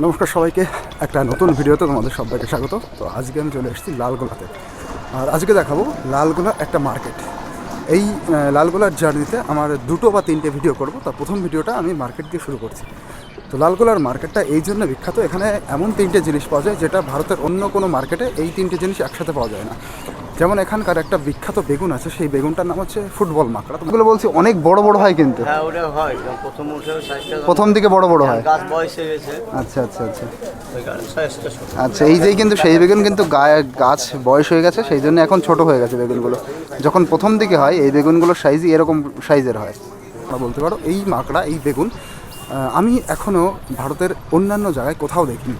নমস্কার সবাইকে, একটা নতুন ভিডিওতে তোমাদের সবাইকে স্বাগত। তো আজকে আমি চলে এসেছি লালগোলাতে। আর আজকে দেখাবো লালগোলা একটা মার্কেট। এই লালগোলার জার্নিতে আমার দুটো বা তিনটে ভিডিও করব। তার প্রথম ভিডিওটা আমি মার্কেট দিয়ে শুরু করছি। তো লালগোলার মার্কেটটা এই জন্য বিখ্যাত, এখানে এমন তিনটে জিনিস পাওয়া যায় যেটা ভারতের অন্য কোনো মার্কেটে এই তিনটে জিনিস একসাথে পাওয়া যায় না। যেমন এখানকার একটা বিখ্যাত বেগুন আছে সেই বেগুনটার নাম হচ্ছে ফুটবল মাকড়া। তোমরা বলছি অনেক বড় বড় হয় কিন্তু। হ্যাঁ ওটা হয় প্রথম উঠে প্রথম দিকে বড় বড় হয়। গাছ বয়স হয়ে গেছে। আচ্ছা আচ্ছা আচ্ছা। আচ্ছা এই যেই কিন্তু সেই বেগুন কিন্তু গায়ে গাছ বয়স হয়ে গেছে সেই জন্য এখন ছোট হয়ে গেছে বেগুনগুলো। যখন প্রথম দিকে হয় এই বেগুনগুলোর সাইজই এরকম সাইজের হয়। বলতে পারো এই মাকড়া এই বেগুন আমি এখনও ভারতের অন্যান্য জায়গায় কোথাও দেখিনি।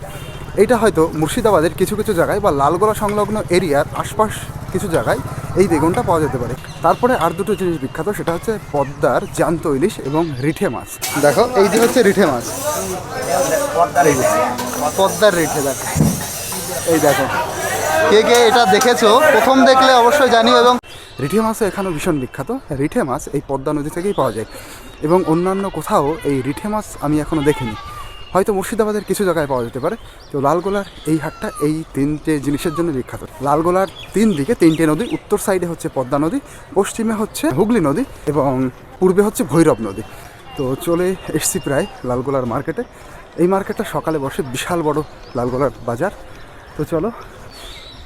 এইটা হয়তো মুর্শিদাবাদের কিছু কিছু জায়গায় বা লালগোলা সংলগ্ন এরিয়ার আশপাশ কিছু জায়গায় এই বেগুনটা পাওয়া যেতে পারে। তারপরে আর দুটো জিনিস বিখ্যাত, সেটা হচ্ছে পদ্মার জ্যান্ত ইলিশ এবং রিঠে মাছ। দেখো, এই যে হচ্ছে রিঠে মাছ। পদ্মার রিঠে, দেখো। এই দেখো। কে কে এটা দেখেছ, প্রথম দেখলে অবশ্যই জানিও এবং রিঠে মাছও এখানেও ভীষণ বিখ্যাত। রিঠে মাছ এই পদ্মা নদী থেকেই পাওয়া যায়। এবং অন্যান্য কোথাও এই রিঠে মাছ আমি এখনও দেখিনি। হয়তো মুর্শিদাবাদের কিছু জায়গায় পাওয়া যেতে পারে। তো লালগোলার এই হাটটা এই তিনটে জিনিসের জন্য বিখ্যাত। লালগোলার তিন দিকে তিনটে নদী, উত্তর সাইডে হচ্ছে পদ্মা নদী, পশ্চিমে হচ্ছে হুগলি নদী এবং পূর্বে হচ্ছে ভৈরব নদী। তো চলে এসছি প্রায় লালগোলার মার্কেটে এই মার্কেটটা সকালে বসে বিশাল বড় লালগোলার বাজার। তো চলো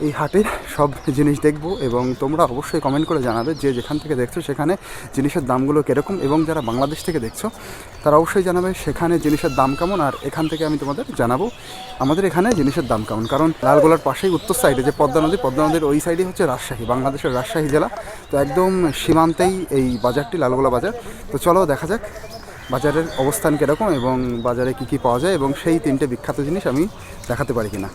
এই হাটের সব জিনিস দেখব এবং তোমরা অবশ্যই কমেন্ট করে জানাবে যে যেখান থেকে দেখছ সেখানে জিনিসের দামগুলো কীরকম এবং যারা বাংলাদেশ থেকে দেখছ, তারা অবশ্যই জানাবে সেখানে জিনিসের দাম কেমন আর এখান থেকে আমি তোমাদের জানাব আমাদের এখানে জিনিসের দাম কেমন। কারণ লালগোলার পাশেই উত্তর সাইডে যে পদ্মা নদী, পদ্মা নদীর ওই সাইডে হচ্ছে রাজশাহী, বাংলাদেশের রাজশাহী জেলা। তো একদম সীমান্তেই এই বাজারটি, লালগোলা বাজার। তো চলো দেখা যাক বাজারের অবস্থান কীরকম এবং বাজারে কী কী পাওয়া যায় এবং সেই তিনটে বিখ্যাত জিনিস আমি দেখাতে পারি কিনা।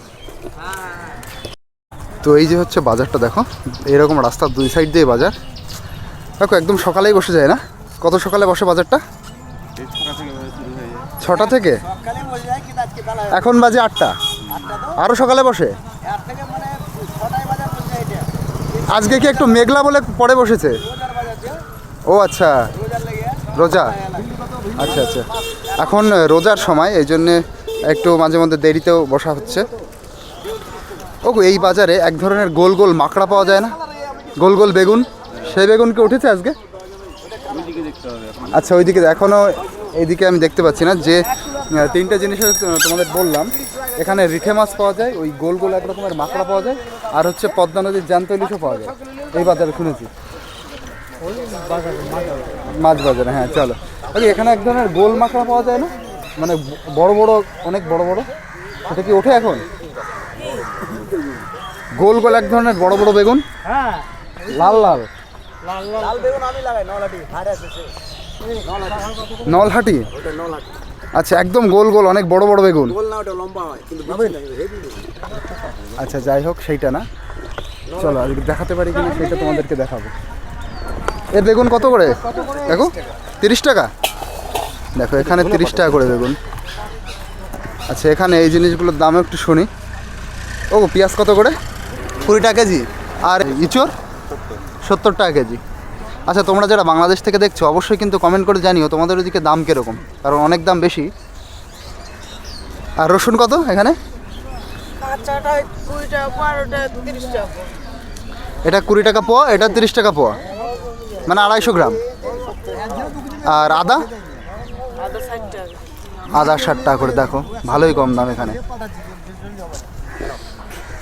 তো এই যে হচ্ছে বাজারটা দেখো, এরকম রাস্তার দুই সাইড দিয়ে বাজার। দেখো, একদম সকালেই বসে যায় না? কত সকালে বসে বাজারটা? ছটা থেকে? এখন বাজে আটটা। আরও সকালে বসে? আজকে কি একটু মেঘলা বলে পরে বসেছে? ও আচ্ছা রোজা। আচ্ছা আচ্ছা। এখন রোজার সময়, এই জন্যে একটু মাঝে মধ্যে দেরিতেও বসা হচ্ছে। ও গো, এই বাজারে এক ধরনের গোল গোল মাকড়া পাওয়া যায় না। গোল গোল বেগুন। সেই বেগুন কি উঠেছে আজকে? আচ্ছা ওইদিকে এখনও এইদিকে আমি দেখতে পাচ্ছি না যে তিনটে জিনিসের তোমাদের বললাম। এখানে রিঠে মাছ পাওয়া যায় ওই গোল গোল এক রকমের মাকড়া পাওয়া যায় আর হচ্ছে পদ্মা নদীর জ্যান্ত ইলিশও পাওয়া যায়। এই বাজারে শুনেছি। মাছ বাজারে হ্যাঁ চলো। আরে এখানে এক ধরনের গোল মাকড়া পাওয়া যায় না? মানে বড় বড় অনেক বড় বড়। সেটা কি ওঠে এখন? গোল গোল এক ধরনের বড় বড় বেগুন? হ্যাঁ। লাল লাল। লাল বেগুন আমি লাগাই নলাটি নলহাটি? আচ্ছা একদম গোল গোল অনেক বড় বড় বেগুন। গোল না ওটা লম্বা হয় কিন্তু আচ্ছা যাই হোক সেইটা না। চলো আজকে দেখাতে পারি কিনা সেটা তোমাদেরকে দেখাবো। এ বেগুন কত করে? দেখো তিরিশ টাকা। দেখো এখানে তিরিশ টাকা করে বেগুন। আচ্ছা এখানে এই জিনিসগুলোর দাম একটু শুনি। ও পেঁয়াজ কত করে? কুড়ি টাকা কেজি। আর ইঁচড় সত্তর টাকা কেজি। আচ্ছা তোমরা যারা বাংলাদেশ থেকে দেখছ অবশ্যই কিন্তু কমেন্ট করে জানিও তোমাদের ওদিকে দাম কীরকম কারণ অনেক দাম বেশি। আর রসুন কত এখানে? এটা কুড়ি টাকা পোয়া এটা তিরিশ টাকা পোয়া। মানে আড়াইশো গ্রাম। আর আদা? আদা ষাট টাকা। আদা ষাট টাকা করে দেখো ভালোই কম দাম এখানে।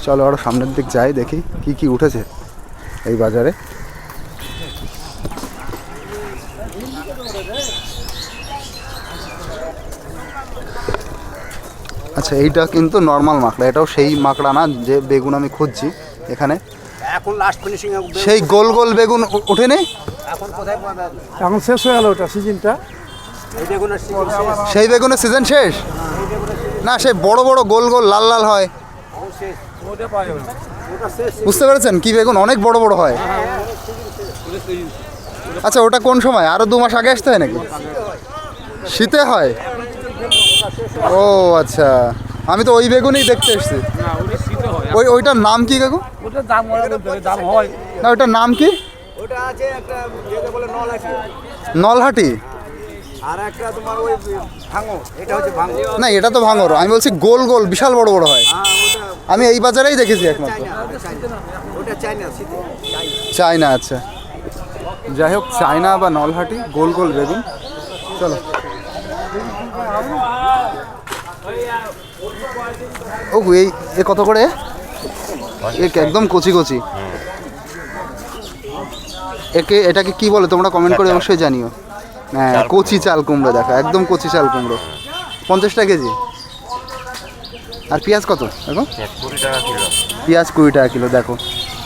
চলো আরও সামনের দিক যাই দেখি কি কি উঠেছে এই বাজারে। আচ্ছা এইটা কিন্তু নর্মাল মাকড়া এটাও সেই মাকড়া না যে বেগুন আমি খুঁজছি এখানে। এখন লাস্ট ফিনিশিং সেই গোল গোল বেগুন ওঠেনি এখন কোথায় এখন শেষ হয়ে গেল ওটা সিজনটা। সেই বেগুনের সিজন শেষ? না সেই বড় বড় গোল গোল লাল লাল হয়। শেষ। বুঝতে পেরেছেন? কি বেগুন? অনেক বড় বড় হয়। আচ্ছা ওটা কোন সময়? আরও দু মাস আগে আসতে হয় নাকি? শীতে হয়? ও আচ্ছা। আমি তো ওই বেগুনই দেখতে এসেছি। ওই, ওইটার নাম কি হয় না, ওইটার নাম কি? নলহাটি। না, এটা তো ভাঙর আমি বলছি গোল গোল, বিশাল বড় বড় হয়। আমি এই বাজারেই দেখেছি একমাত্র। চায়না আচ্ছা যাই হোক চায়না বা নলহাটি গোল গোল বেগুন। চলো। ও এই এ কত করে? একদম কচি কচি। একে এটাকে কি বলে তোমরা কমেন্ট করে অবশ্যই জানিও। হ্যাঁ কচি চাল কুমড়ো দেখো একদম কচি চাল কুমড়ো। পঞ্চাশ টাকা কেজি? আর পেঁয়াজ কত? দেখো। পেঁয়াজ কুড়ি টাকা কিলো, দেখো।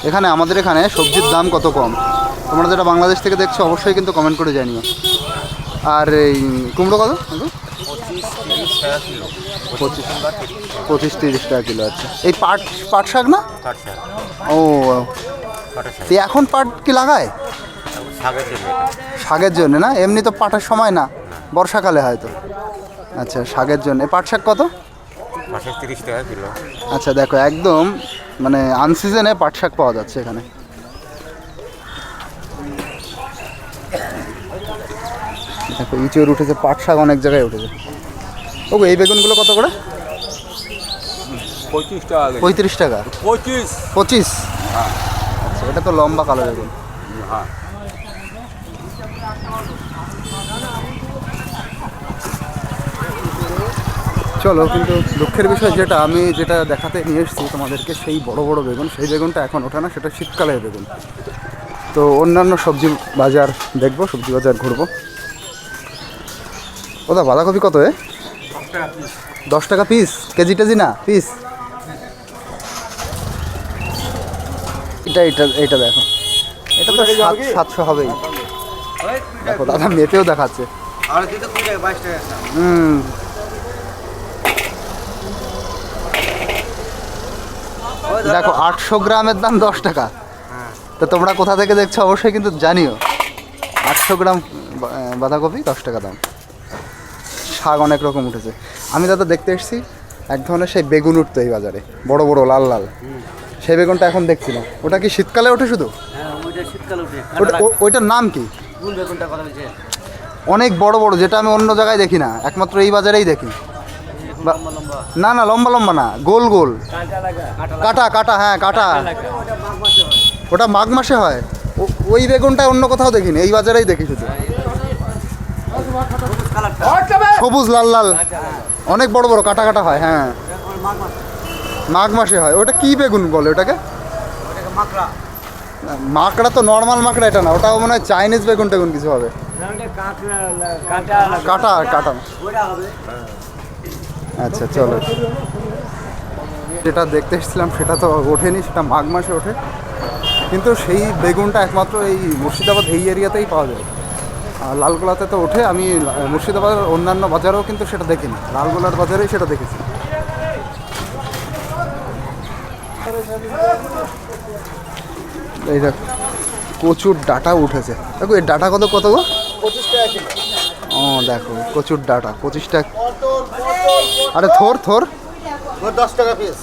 এখানে আমাদের এখানে সবজির দাম কত কম? তোমরা যেটা বাংলাদেশ থেকে দেখছ, অবশ্যই কিন্তু কমেন্ট করে জানিও। আর এই কুমড়ো কত? পঁচিশ তিরিশ টাকা কিলো আচ্ছা। এই পাট পাট শাক না? ও, তো এখন পাট কি লাগায়। শাকের জন্য না? এমনি তো পাটের সময় না। বর্ষাকালে হয়তো আচ্ছা শাকের জন্য। পাট শাক কত? মাসে তিরিশ টাকা কিলো। আচ্ছা দেখো একদম মানে আনসিজনে পাট শাক পাওয়া যাচ্ছে এখানে। দেখো ইঁচড় উঠেছে পাট শাক অনেক জায়গায় উঠেছে। ও এই বেগুনগুলো কত করে? পঁচিশ টাকা পঁয়ত্রিশ টাকা? পঁচিশ। পঁচিশ? আচ্ছা এটা তো লম্বা কালো বেগুন। হ্যাঁ। চলো কিন্তু দুঃখের বিষয় যেটা আমি যেটা দেখাতে নিয়ে এসেছি তোমাদেরকে সেই বড় বড় বেগুন সেই বেগুনটা এখন ওঠে না সেটা শীতকালের বেগুন। তো অন্যান্য সবজি বাজার দেখব সবজি বাজার ঘুরবো। ওদা বাঁধাকপি কত এ? দশ টাকা পিস কেজি টেজি না পিস এটা এটা এটা দেখো। এটা তো সাতশো হবেই। দেখো দাদা মেতেও দেখাচ্ছে। হুম। দেখো আটশো গ্রামের দাম দশ টাকা। তো তোমরা কোথা থেকে দেখছ অবশ্যই কিন্তু জানিও। আটশো গ্রাম বাঁধাকপি দশ টাকা দাম। শাক অনেক রকম উঠেছে। আমি দাদা দেখতে এসেছি এক ধরনের সেই বেগুন উঠতো এই বাজারে বড় বড় লাল লাল। সেই বেগুনটা এখন দেখছি না। ওটা কি শীতকালে ওঠে শুধু? হ্যাঁ ওইটার নাম কি? অনেক বড় বড় যেটা আমি অন্য জায়গায় দেখি না। একমাত্র এই বাজারেই দেখি। না না লম্বা লম্বা না গোল গোল। কাটা কাটা হ্যাঁ কাটা। ওটা মাঘ মাসে হয়। ওই বেগুনটা অন্য কোথাও দেখিনি এই বাজারেই দেখি শুধু। সবুজ লাল লাল। অনেক বড় বড় কাটা কাটা হয় হ্যাঁ। মাঘ মাসে হয়। ওটা কি বেগুন বলে ওটাকে? মাকড়া তো নর্মাল মাকড়া এটা না। ওটাও মনে হয় চাইনিজ বেগুন টেগুন কিছু হবে। কাটা কাটা। হবে। আচ্ছা চলো। যেটা দেখতে এসেছিলাম সেটা তো ওঠেনি, সেটা মাঘ মাসে ওঠে। কিন্তু সেই বেগুনটা একমাত্র এই মুর্শিদাবাদ এই এরিয়াতেই পাওয়া যায়। আর লালগোলাতে তো ওঠে, আমি মুর্শিদাবাদের অন্যান্য বাজারেও কিন্তু সেটা দেখিনি। লালগোলার বাজারেই সেটা দেখেছি। এই দেখ, প্রচুর ডাটা উঠেছে। দেখো, এই ডাটা কত কত গো? ও দেখো প্রচুর ডাটা পঁচিশ টাকা আরে থোর থোর। দশ টাকা পিস।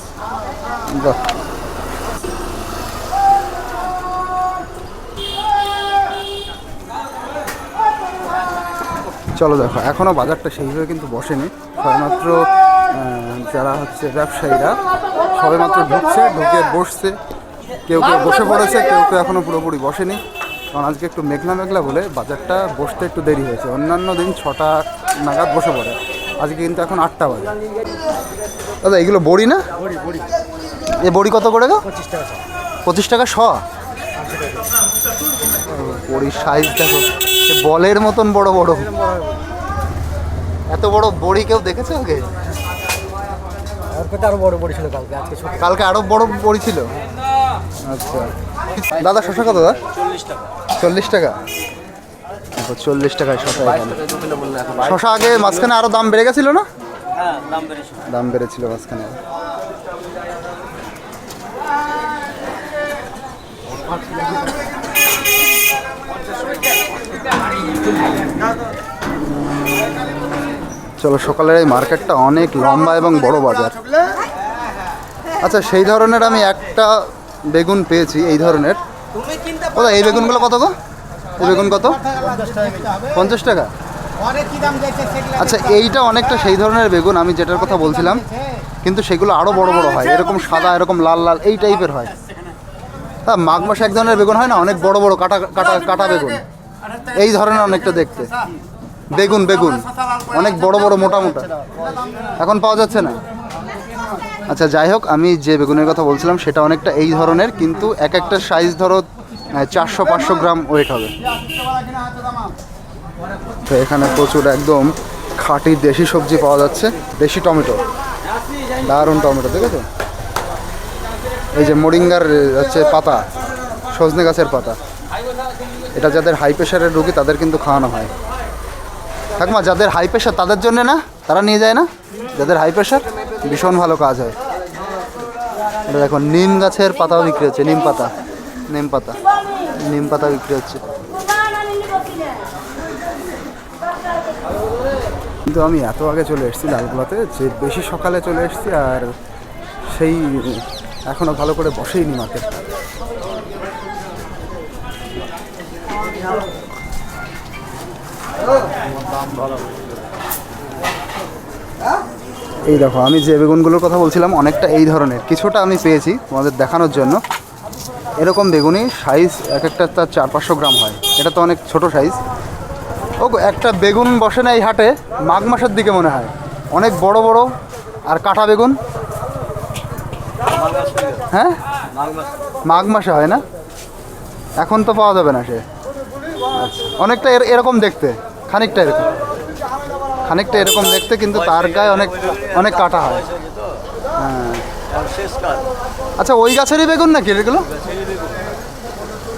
চলো দেখো এখনও বাজারটা সেইভাবে কিন্তু বসেনি। সবেমাত্র যারা হচ্ছে ব্যবসায়ীরা সবেমাত্র ঢুকছে ঢুকে বসছে। কেউ কেউ বসে পড়েছে কেউ কেউ এখনও পুরোপুরি বসেনি। কারণ আজকে একটু মেঘলা মেঘলা বলে বাজারটা বসতে একটু দেরি হয়েছে। অন্যান্য দিন ছটা নাগাদ বসে পড়ে। আজকে কিন্তু এখন আটটা বাজে। দাদা এগুলো বড়ি না? এ বড়ি কত করে গো? পঁচিশ টাকা শ। বড়ির সাইজ দেখো। বলের মতন বড় বড়। এত বড় বড়ি কেউ দেখেছে আগে আরও বড় বড় ছিল কালকে? আজকে কালকে আরও বড় বড়ি ছিল? আচ্ছা। দাদা শশা কত দাদা? চল্লিশ টাকা। চল্লিশ টাকা? চল্লিশ টাকায় শশা শশা আগে মাঝখানে আরও দাম বেড়ে গেছিল না? হ্যাঁ দাম বেড়েছিল মাঝখানে। চলো সকালের এই মার্কেটটা অনেক লম্বা এবং বড় বাজার। আচ্ছা সেই ধরনের আমি একটা বেগুন পেয়েছি, এই ধরনের। কোথায় এই বেগুনগুলো কত গো? এই বেগুন কত? পঞ্চাশ টাকা। আচ্ছা এইটা অনেকটা সেই ধরনের বেগুন, আমি যেটার কথা বলছিলাম। কিন্তু সেগুলো আরও বড় বড় হয়, এরকম সাদা, এরকম লাল লাল, এই টাইপের হয়। হ্যাঁ মাঘ মাসে এক ধরনের বেগুন হয় না? অনেক বড় বড় কাটা কাটা কাটা বেগুন। এই ধরনের অনেকটা দেখতে। বেগুন বেগুন। অনেক বড় বড়, মোটা মোটা। এখন পাওয়া যাচ্ছে না? আচ্ছা যাই হোক, আমি যে বেগুনের কথা বলছিলাম, সেটা অনেকটা এই ধরনের, কিন্তু এক একটা সাইজ ধরো চারশো, পাঁচশো গ্রাম ওয়েট হবে। তো এখানে প্রচুর একদম খাঁটি দেশি সবজি পাওয়া যাচ্ছে, দেশি টমেটো। দারুণ টমেটো, দেখেছ? এই যে মোরিঙ্গার হচ্ছে পাতা, সজনে গাছের পাতা। এটা যাদের হাই প্রেশারের রোগী, তাদের কিন্তু খাওয়ানো হয়। ঠাকুমা, যাদের হাই প্রেশার তাদের জন্য না? তারা নিয়ে যায় না? যাদের হাই প্রেশার ভীষণ ভালো কাজ হয়। এটা দেখো, নিম গাছের পাতাও বিক্রি হচ্ছে, নিম পাতা নিম পাতা নিম পাতা বিক্রি হচ্ছে। কিন্তু আমি এত আগে চলে এসেছি লালগোলাতে, যে বেশি সকালে চলে এসেছি আর সেই এখনও ভালো করে বসেই বসেইনি মার্কেট এই দেখো, আমি যে বেগুনগুলোর কথা বলছিলাম, অনেকটা এই ধরনের। কিছুটা আমি পেয়েছি তোমাদের দেখানোর জন্য। এরকম বেগুনি সাইজ এক একটা তার চার পাঁচশো গ্রাম হয়। এটা তো অনেক ছোট সাইজ ও একটা বেগুন বসে না এই হাটে, মাঘ মাসের দিকে মনে হয়। অনেক বড় বড় আর কাটা বেগুন। হ্যাঁ? মাঘ মাসে হয় না? এখন তো পাওয়া যাবে না সে। অনেকটা এর- এরকম দেখতে, খানিকটা এরকম। খানিকটা এরকম দেখতে, কিন্তু তার গায়ে অনেক অনেক কাটা হয়। হ্যাঁ। আচ্ছা ওই গাছেরই বেগুন নাকি এগুলো?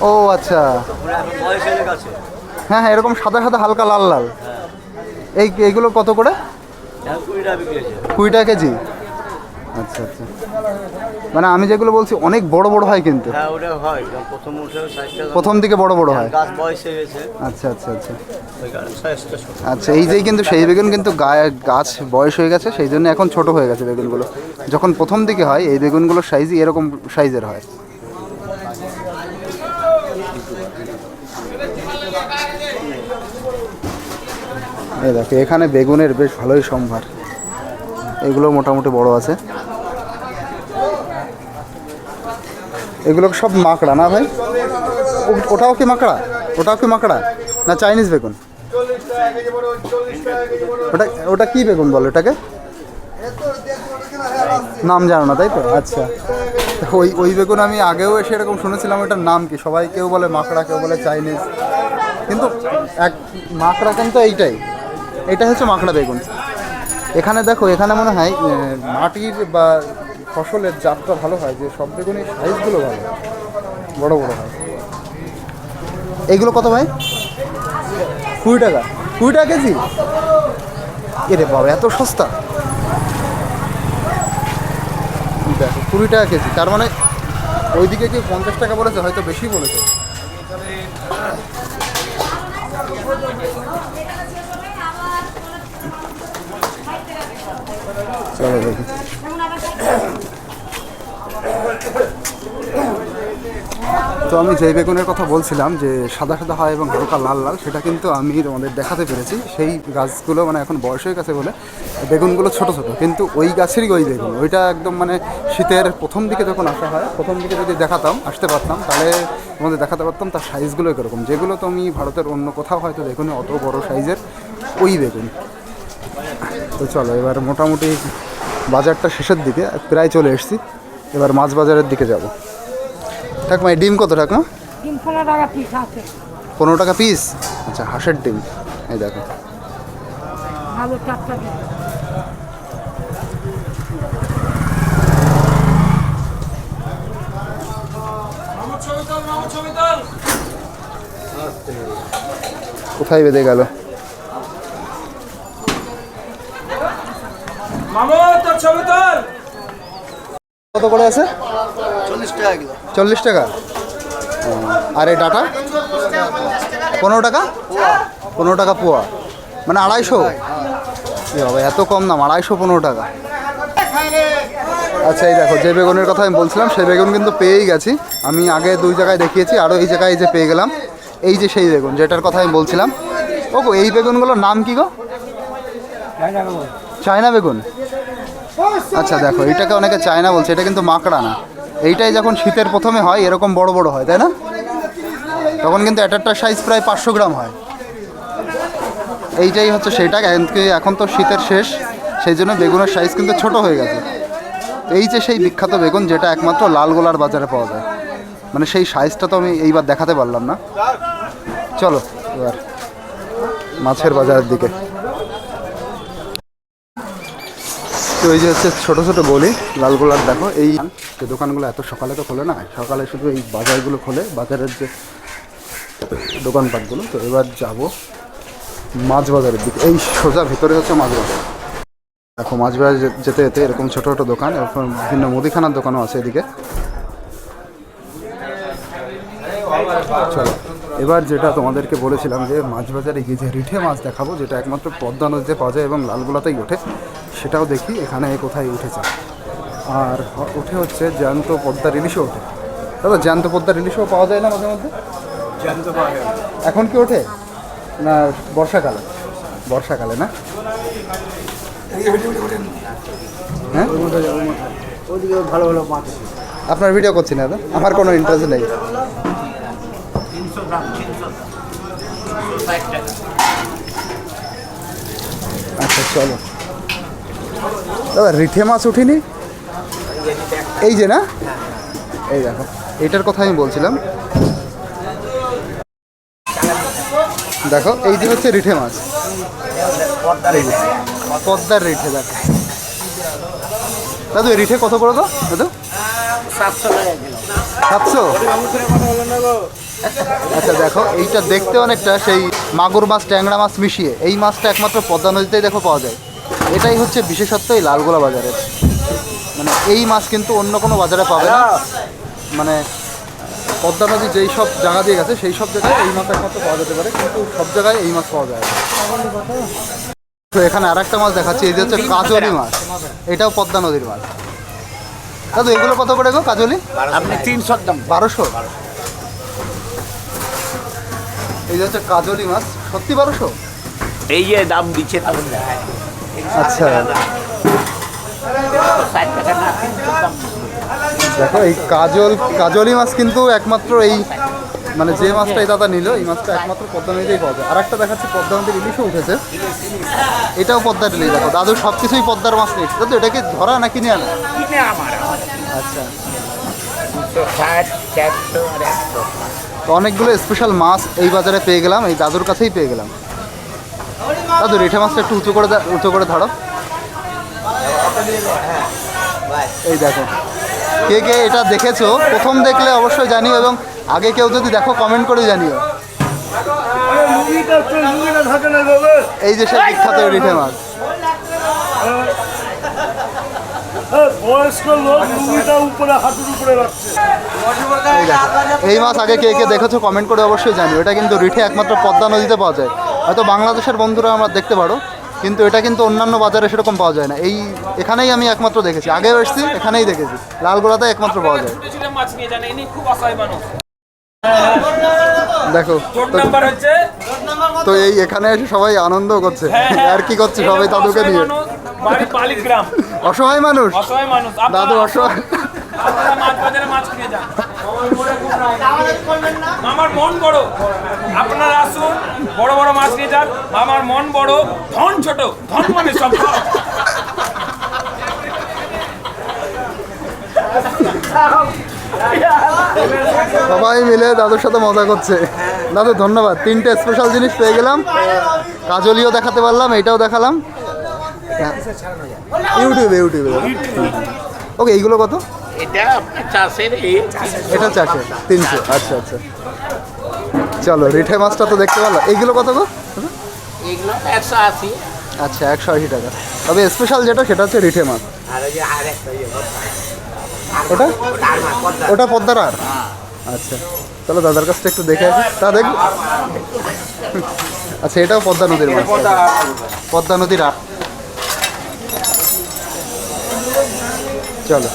ও আচ্ছা। হ্যাঁ হ্যাঁ এরকম সাদা সাদা, হালকা লাল লাল। এই, এইগুলো কত করে? কুড়ি টাকা কেজি। আচ্ছা আচ্ছা। মানে আমি যেগুলো বলছি অনেক বড় বড় হয় কিন্তু। হ্যাঁ ওটা হয়। প্রথম উঠে প্রথম দিকে বড় বড় হয়। গাছ বয়স হয়ে গেছে আচ্ছা আচ্ছা আচ্ছা। আচ্ছা এই যেই কিন্তু সেই বেগুন কিন্তু গাছ বয়স হয়ে গেছে সেই জন্য এখন ছোট হয়ে গেছে বেগুনগুলো। যখন প্রথম দিকে হয় এই বেগুনগুলোর সাইজই এরকম সাইজের হয়। এই দেখো এখানে বেগুনের বেশ ভালোই সম্ভার। এগুলো মোটামুটি বড় আছে। এগুলো সব মাকড়া, না ভাই? ওটাও কি মাকড়া? ওটাও কি মাকড়া? না চাইনিজ বেগুন? ওটা ওটা কি বেগুন বলে ওটাকে? নাম জানো না, তাই তো? আচ্ছা। ওই ওই বেগুন আমি আগেও এসে এরকম শুনেছিলাম, ওটার নাম কি? সবাই কেউ বলে মাকড়া, কেউ বলে চাইনিজ। কিন্তু এক, মাকড়া কিন্তু এইটাই। এটা হচ্ছে মাকড়া বেগুন। এখানে দেখো, এখানে মনে হয় মাটির বা ফসলের জাতটা ভালো হয় যে সব বেগুনের সাইজগুলো ভালো বড় বড় হয়। এইগুলো কত ভাই? কুড়ি টাকা। কুড়ি টাকা কেজি? এরে বাবা এত সস্তা। দেখো কুড়ি টাকা কেজি তার মানে ওইদিকে কি পঞ্চাশ টাকা বলেছে হয়তো বেশি বলেছে। চলো দেখি। তো আমি যে বেগুনের কথা বলছিলাম, যে সাদা সাদা হয় এবং হালকা লাল লাল, সেটা কিন্তু আমি তোমাদের দেখাতে পেরেছি। সেই গাছগুলো মানে এখন বয়স হয়ে গেছে বলে বেগুনগুলো ছোট ছোট, কিন্তু ওই গাছেরই ওই বেগুন। ওইটা একদম মানে শীতের প্রথম দিকে যখন আসা হয়, প্রথম দিকে যদি দেখাতাম, আসতে পারতাম, তাহলে তোমাদের দেখাতে পারতাম তার সাইজগুলো এরকম যেগুলো তো আমি ভারতের অন্য কোথাও হয়তো দেখুন, অত বড় সাইজের ওই বেগুন। তো চলো, এবার মোটামুটি বাজারটা শেষের দিকে, প্রায় চলে এসেছি। এবার মাছ বাজারের দিকে যাব। ঠাকুমা এই ডিম কত ঠাকুমা? ডিম পনেরো টাকা পিস আছে। পনেরো টাকা পিস আচ্ছা হাঁসের ডিম। এই দেখো। ভালো কোথায় বেঁধে গেল? কত করে আছে? চল্লিশ টাকা কিলো। চল্লিশ টাকা। ও, আর এই ডাটা? পনেরো টাকা? পনেরো টাকা পোয়া। মানে আড়াইশো? এ বাবা এত কম দাম আড়াইশো পনেরো টাকা। আচ্ছা এই দেখো যে বেগুনের কথা আমি বলছিলাম সেই বেগুন কিন্তু পেয়েই গেছি। আমি আগে দুই জায়গায় দেখিয়েছি আরও এই জায়গায় এই যে পেয়ে গেলাম। এই যে সেই বেগুন যেটার কথা আমি বলছিলাম। ও গো এই বেগুনগুলোর নাম কি গো? চায়না বেগুন? আচ্ছা দেখো এটাকে অনেকে চায়না বলছে, এটা কিন্তু মাকড়া না। এইটাই যখন শীতের প্রথমে হয়, এরকম বড় বড় হয়, তাই না? তখন কিন্তু এক একটা সাইজ প্রায় পাঁচশো গ্রাম হয়। এইটাই হচ্ছে সেটা এখন তো শীতের শেষ, সেই জন্য বেগুনের সাইজ কিন্তু ছোট হয়ে গেছে। এই যে সেই বিখ্যাত বেগুন, যেটা একমাত্র লালগোলার বাজারে পাওয়া যায়। মানে সেই সাইজটা তো আমি এইবার দেখাতে পারলাম না। চলো, এবার মাছের বাজারের দিকে। তো এই যে হচ্ছে ছোটো ছোটো গলি লালগোলার দেখো, এই যে দোকানগুলো এত সকালে তো খোলে না, সকালে শুধু এই বাজারগুলো খোলে, বাজারের যে দোকানপাটগুলো, তো এবার যাব মাছ বাজারের দিকে। এই সোজা ভেতরে হচ্ছে মাছ বাজার দেখো মাছ বাজার যেতে যেতে এরকম ছোটো ছোটো দোকান, এরকম বিভিন্ন মুদিখানার দোকানও আছে এদিকে। চলো। এবার যেটা তোমাদেরকে বলেছিলাম যে মাছ বাজারে গিয়ে যে রিঠে মাছ দেখাবো যেটা একমাত্র পদ্মা নদীতে পাওয়া যায় এবং লালগোলাতেই ওঠে সেটাও দেখি এখানে কোথায় উঠেছে। আর উঠে হচ্ছে জ্যান্ত পদ্মার ইলিশও ওঠে। দাদা জ্যান্ত পদ্মার ইলিশও পাওয়া যায় না মাঝে মধ্যে? এখন কি ওঠে? না বর্ষাকালে? বর্ষাকালে না? হ্যাঁ? ভালো ভালো মাছ আপনার ভিডিও করছি না দাদা। আমার কোনো ইন্টারেস্ট নেই। আচ্ছা চলো। দাদা, রিঠে মাছ উঠিনি? এই যে না? এই দেখো, এইটার কথা আমি বলছিলাম। দেখো, এই যে হচ্ছে রিঠে মাছ। পদ্মার রিঠে, দেখো। দাদু রিঠে কত করে তো দাদু? সাতশো টাকা সাতশো আচ্ছা দেখো, এইটা দেখতে অনেকটা সেই মাগুর মাছ, ট্যাংরা মাছ মিশিয়ে। এই মাছটা একমাত্র পদ্মা নদীতেই দেখো পাওয়া যায়। এটাই হচ্ছে বিশেষত্ব এই লালগোলা বাজারের মানে এই মাছ কিন্তু অন্য কোনো বাজারে পাবে না। মানে পদ্মা নদী যেই সব জায়গা দিয়ে গেছে, সেই সব জায়গায় এই মাছ একমাত্র পাওয়া যেতে পারে, কিন্তু সব জায়গায় এই মাছ পাওয়া যায় তো এখানে আর একটা মাছ দেখাচ্ছি, এই যে হচ্ছে কাজলি মাছ। এটাও পদ্মা নদীর মাছ। দাদু এগুলো কত করে গো কাজলি? আপনি তিনশো দাম। বারোশো? এই যে হচ্ছে কাজলি মাছ সত্যি বারোশো? এই যে দাম দিচ্ছে তখন আচ্ছা। দেখো এই কাজল কাজলি মাছ কিন্তু একমাত্র এই মানে যে মাছটাই দাদা নিল এই মাছটা একমাত্র পদ্মা নদীতেই পাওয়া যায়। আর একটা দেখাচ্ছি পদ্মা নদীর ইলিশও উঠেছে। এটাও পদ্মার ইলিশ দেখো দাদু সব কিছুই পদ্মার মাছ নিয়েছে দাদু এটা কি ধরা না কিনে আনা? আচ্ছা। তো অনেকগুলো স্পেশাল মাছ এই বাজারে পেয়ে গেলাম এই দাদুর কাছেই পেয়ে গেলাম। দাদু রেঠে মাছটা একটু উঁচু করে উঁচু করে ধরো। এই দেখো। কে কে এটা দেখেছ প্রথম দেখলে অবশ্যই জানিও এবং আগে কেউ যদি দেখো কমেন্ট করে জানিও। এই যে সেই বিখ্যাত রিঠে মাছ এই মাছ আগে কে কে দেখেছ কমেন্ট করে অবশ্যই জানিও। এটা কিন্তু রিঠে একমাত্র পদ্মা নদীতে পাওয়া যায়। হয়তো বাংলাদেশের বন্ধুরা আমরা দেখতে পারো, কিন্তু এটা কিন্তু অন্যান্য বাজারে সেরকম পাওয়া যায় না। এই, এখানেই আমি একমাত্র দেখেছি। আগেও এসেছি, এখানেই দেখেছি। লালগোলাতে একমাত্র পাওয়া যায়। দেখো তো- এই এখানে এসে সবাই আনন্দ করছে। আর কি করছে সবাই দাদুকে নিয়ে? অসহায় মানুষ? দাদু অসহায়। মন বড়। আপনারা আসুন বড় বড় মাছ নিয়ে যান। আমার মন বড় ধন ছোট। ধন মানে সব সবাই মিলে দাদুর সাথে মজা করছে। দাদু ধন্যবাদ। তিনটে স্পেশাল জিনিস পেয়ে গেলাম। কাজলিও দেখাতে পারলাম এটাও দেখালাম। হ্যাঁ। ইউটিউবে ইউটিউবে। ওকে এইগুলো কত? এটা চারশো তিনশো। আচ্ছা আচ্ছা। চলো রিঠে মাছটা তো দেখতে পারলাম এইগুলো কত গো? এগুলো একশো আশি। আচ্ছা একশো আশি টাকা। তবে স্পেশাল যেটা সেটা হচ্ছে রিঠে মাছ। আর ওটা? ওটা পদ্মার আর? আচ্ছা। চলো দাদার কাছটা একটু দেখে আসি। তা দেখ। আচ্ছা এটাও পদ্মা নদীর মাছ। পদ্মা নদীর আর চলো।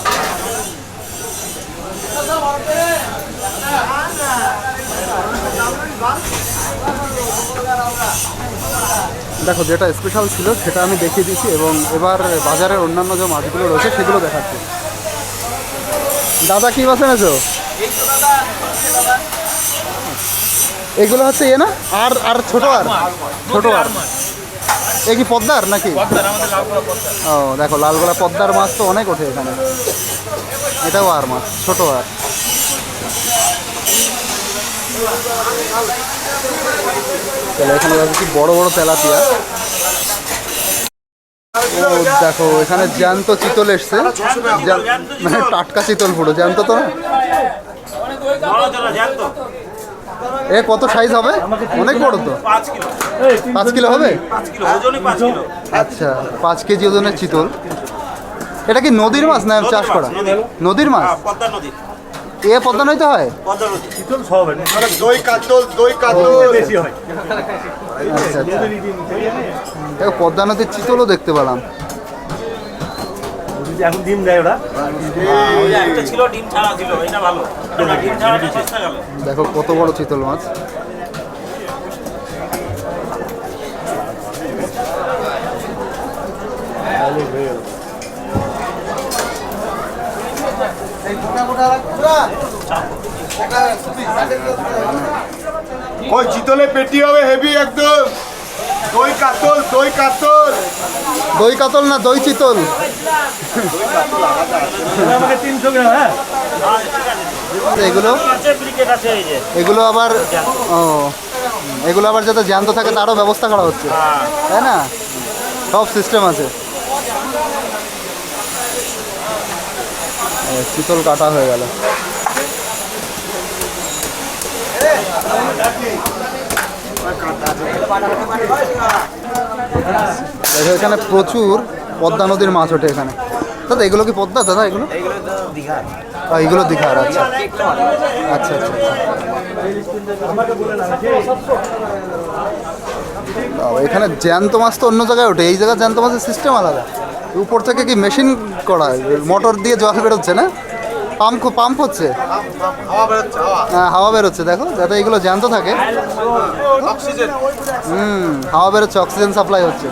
দেখো, যেটা স্পেশাল ছিল, সেটা আমি দেখিয়ে দিয়েছি এবং এবার বাজারের অন্যান্য যে মাছগুলো রয়েছে, সেগুলো দেখাচ্ছি। দাদা কি মাছ এনেছো? এগুলো হচ্ছে ইয়ে না? আর আর ছোট আর? ছোট আর? এ কি পদ্মার নাকি? ও, দেখো, লালগোলা পদ্মার মাছ তো অনেক ওঠে এখানে। এটাও আর মাছ, ছোট আর। এখানে কি বড় বড় তেলাপিয়া। ও দেখো এখানে জ্যান্ত চিতল এসছে। মানে টাটকা চিতল পুরো জ্যান্ত তো? না এ কত সাইজ হবে? অনেক বড় তো? পাঁচ কিলো হবে? আচ্ছা পাঁচ কেজি ওজনের চিতল। এটা কি নদীর মাছ না চাষ করা? নদীর। মাছ? এ পদ্মা নইতে হয়? শীতল সব দই কাতল। দই কাতল। বেশি হয়। আচ্ছা আচ্ছা। দেখো পদ্মা নদীর চিতলও দেখতে পেলাম। যদি এখন ডিম দেয় ওরা। একটা ছিল ডিম ছাড়া ছিল এটা ভালো। ডিম গেল দেখো কত বড় চিতল মাছ। ওই চিতলে পেটি হবে হেভি একদম। দই কাতল দই কাতল। দই কাতল না দই চিতল। আমাকে তিনশো গ্রাম হ্যাঁ? এগুলো? আছে ব্রিকেট আছে এই যে। এগুলো আবার ও এগুলো আবার যাতে জ্যান্ত থাকে তারও ব্যবস্থা করা হচ্ছে। তাই না? সব সিস্টেম আছে। চিতল কাটা হয়ে গেল। এখানে প্রচুর পদ্মা নদীর মাছ ওঠে এখানে। দাদা এগুলো কি পদ্মা, দাদা, এগুলো? এগুলো দীঘার আচ্ছা। আচ্ছা আচ্ছা এখানে জ্যান্ত মাছ তো অন্য জায়গায় ওঠে। এই জায়গায় জ্যান্ত মাছের সিস্টেম আলাদা। উপর থেকে কি মেশিন করা মোটর দিয়ে জল বেরোচ্ছে না? পাম্প পাম্প হচ্ছে? হাওয়া বেরোচ্ছে হ্যাঁ হাওয়া দেখো যাতে এগুলো জ্যান্ত থাকে। হুম হাওয়া বেরোচ্ছে অক্সিজেন সাপ্লাই হচ্ছে।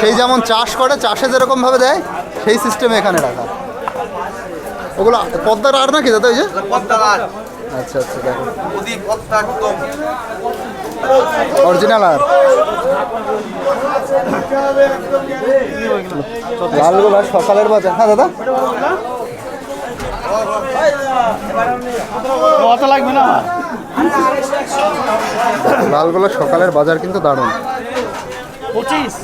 সেই যেমন চাষ করে চাষে যেরকমভাবে দেয় সেই সিস্টেমে এখানে রাখা। ওগুলো পদ্মার আর নাকি দাদা ওই যে? আচ্ছা আচ্ছা দেখো। অরিজিনাল আর? লালগোলা সকালের বাজার হ্যাঁ দাদা? অত লাগবে না? লালগোলা সকালের বাজার কিন্তু দারুণ। পঁচিশ।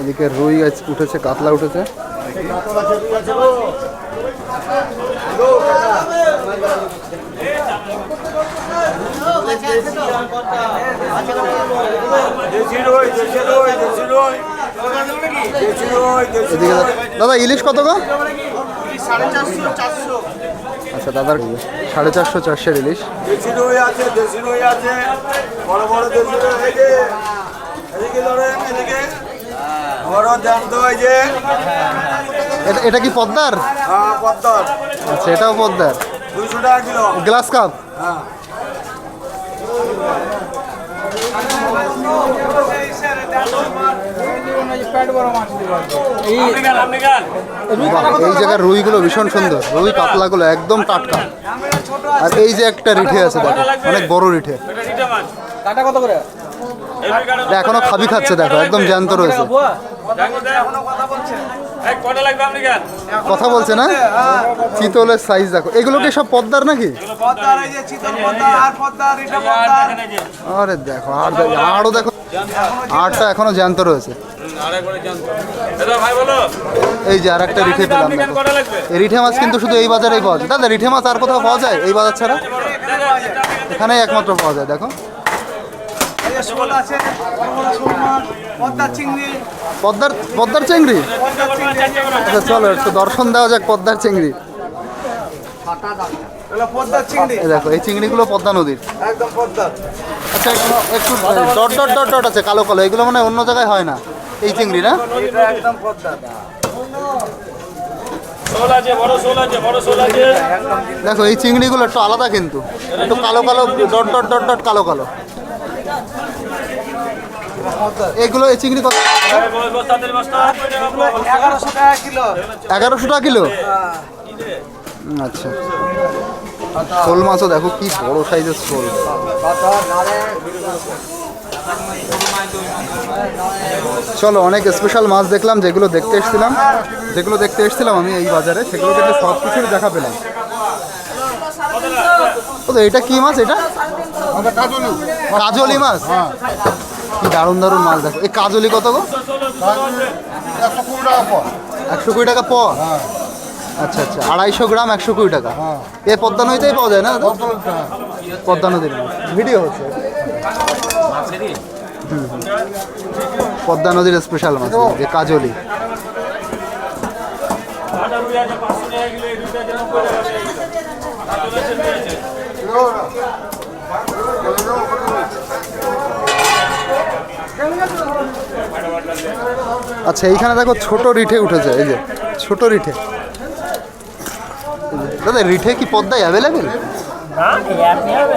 এদিকে রুই উঠেছে কাতলা উঠেছে। দাদা, ইলিশ কত গো? আচ্ছা দাদার সাড়ে চারশো চারশের ইলিশ। আছে, দেশি আছে, বড় বড় জ্যান্ত এই যে এটা এটা কি পদ্মার? হ্যাঁ পদ্মার। আচ্ছা এটাও পদ্মার। Glass cup? হ্যাঁ। এই জায়গার রুইগুলো ভীষণ সুন্দর। রুই কাতলাগুলো একদম টাটকা। আর এই যে একটা রিঠে আছে দেখো অনেক বড় রিঠে। এটা এখনও খাবি খাচ্ছে, দেখো, একদম জ্যান্ত রয়েছে। কথা বলছে না? চিতলের সাইজ দেখো। এগুলো কি সব পদ্মার নাকি? আর দেখো, আর আরও দেখো আরটা এখনও জ্যান্ত রয়েছে। এই যে আর একটা রিঠে পেলাম রিঠে মাছ কিন্তু শুধু এই বাজারেই পাওয়া যায়। দাদা, রিঠে মাছ আর কোথাও পাওয়া যায়? এই বাজার ছাড়া? এখানেই একমাত্র পাওয়া যায়, দেখো। শোল আছে পদ্মার চিংড়ি। পদ্মার পদ্মার চিংড়ি? আচ্ছা চলো একটু দর্শন দেওয়া যাক পদ্মার চিংড়ি। দেখো এই চিংড়িগুলো পদ্মা নদীর। একদম আচ্ছা একটু ডট ডট ডট ডট আছে কালো কালো এগুলো মানে অন্য জায়গায় হয় না এই চিংড়ি না? একদম পদ্মার। শোল আছে বড় শোল আছে বড় শোল আছে। দেখো এই চিংড়িগুলো একটু আলাদা কিন্তু একটু কালো কালো ডট ডট ডট ডট কালো কালো। এগুলো এই চিংড়ি কত? এগারোশো টাকা কিলো। এগারোশো টাকা কিলো আচ্ছা। শোল মাছও দেখো কি বড় সাইজের শোল। চলো, অনেক স্পেশাল মাছ দেখলাম, যেগুলো দেখতে এসেছিলাম। যেগুলো দেখতে এসেছিলাম আমি এই বাজারে, সেগুলো কিন্তু সব কিছুর দেখা পেলাম এটা কি মাছ এটা? কাজলি। মাছ? কি দারুণ দারুণ মাছ দেখো। এই কাজলি কত গো? একশো কুড়ি টাকা প আচ্ছা আচ্ছা। আড়াইশো গ্রাম একশো কুড়ি টাকা। এ পদ্মা নদীতেই পাওয়া যায় না পদ্মা নদীর। ভিডিও হচ্ছে। পদ্মা নদীর স্পেশাল মাছ। যে কাজলি আটা রুই আছে পাঁচশো টাকা কিলো এই দুটো আছে নব্বই টাকা কাতল আছে রুই আছে আচ্ছা এইখানে দেখো ছোট রিঠে উঠেছে এই যে ছোট রিঠে। দাদা রিঠে কি পদ্মায় অ্যাভেলেবেল না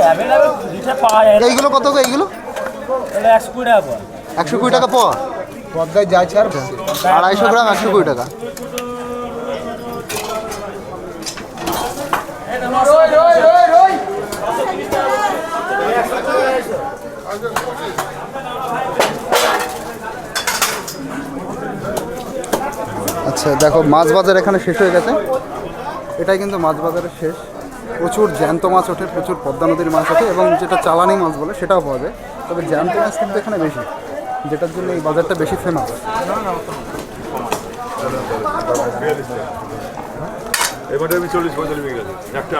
অ্যাভেলেবেল দিতে পাওয়া যায় এইগুলো কত গো এইগুলো? একশো কুড়ি টাকা পাওয়া পদ্মায় যাচ্ছে আর আড়াইশো গ্রাম একশো কুড়ি টাকা। আচ্ছা দেখো মাছ বাজার এখানে শেষ হয়ে গেছে। এটাই কিন্তু মাছ বাজারের শেষ। প্রচুর জ্যান্ত মাছ ওঠে, প্রচুর পদ্মা নদীর মাছ ওঠে এবং যেটা চালানি মাছ বলে সেটাও পাওয়া যায়। তবে জ্যান্ত মাছ কিন্তু এখানে বেশি, যেটার জন্য এই বাজারটা বেশি ফেমাস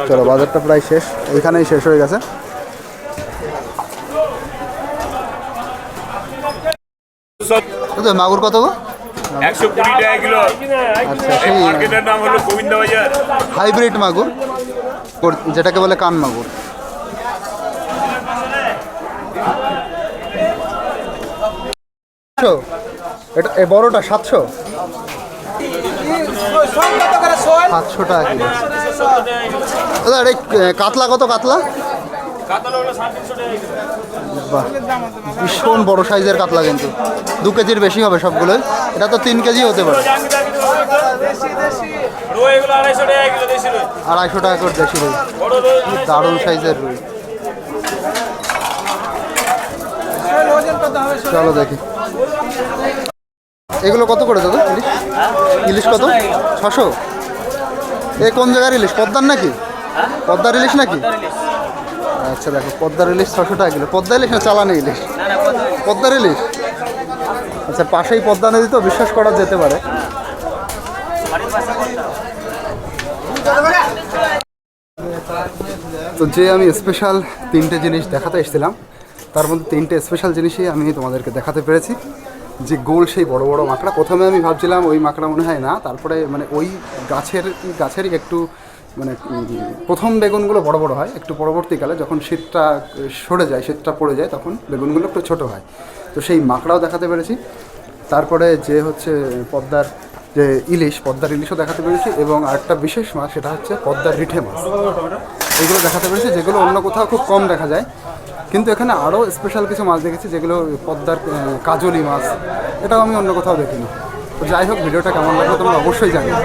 চলো, বাজারটা প্রায় শেষ। এইখানেই শেষ হয়ে গেছে। মাগুর কত গো? একশো কুড়ি টাকা কিলো। আচ্ছা সেই মার্কেটের নাম হলো গোবিন্দ বাজার। হাইব্রিড মাগুর কর- যেটাকে বলে কান মাগুর। সাতশো? এটা এই বড়টা সাতশো? সাতশো টাকা কিলো। দাদা এটা এই, কাতলা কত কাতলা? ভীষণ বড় সাইজের কাতলা কিন্তু। দু কেজির বেশি হবে সবগুলো। এটা তো তিন কেজি হতে পারে। আড়াইশো টাকা করে দেশি রুই। দারুণ সাইজের রুই। চলো দেখি। এগুলো কত করে দাদা? ইলিশ ইলিশ কত? ছশো? এ কোন জায়গার ইলিশ? পদ্মার নাকি? পদ্মার ইলিশ নাকি? আচ্ছা দেখো পদ্মার ইলিশ ছশো টাকা কিলো। পদ্মা ইলিশ না চালানি ইলিশ? পদ্মার ইলিশ। আচ্ছা পাশেই পদ্মা নদী তো বিশ্বাস করা যেতে পারে। তো যে আমি স্পেশাল তিনটে জিনিস দেখাতে এসেছিলাম তার মধ্যে তিনটে স্পেশাল জিনিসই আমি তোমাদেরকে দেখাতে পেরেছি। যে গোল সেই বড় বড় মাকড়া। প্রথমে আমি ভাবছিলাম ওই মাকড়া মনে হয় না তারপরে মানে ওই গাছের গাছেরই একটু মানে প্রথম বেগুনগুলো বড় বড় হয়, একটু পরবর্তীকালে যখন শীতটা, সরে যায়, শীতটা পড়ে যায়, তখন বেগুনগুলো একটু ছোট হয়। তো সেই মাকড়াও দেখাতে পেরেছি। তারপরে যে হচ্ছে পদ্মার যে ইলিশ, পদ্মার ইলিশও দেখাতে পেরেছি এবং আরেকটা বিশেষ মাছ সেটা হচ্ছে পদ্মার রিঠে মাছ। এগুলো দেখাতে পেরেছি, যেগুলো অন্য কোথাও খুব কম দেখা যায়। কিন্তু এখানে আরও স্পেশাল কিছু মাছ দেখেছি, যেগুলো পদ্মার কাজলি মাছ, এটাও আমি অন্য কোথাও দেখিনি। তো যাই হোক, ভিডিওটা কেমন লাগল তোমরা অবশ্যই জানিও।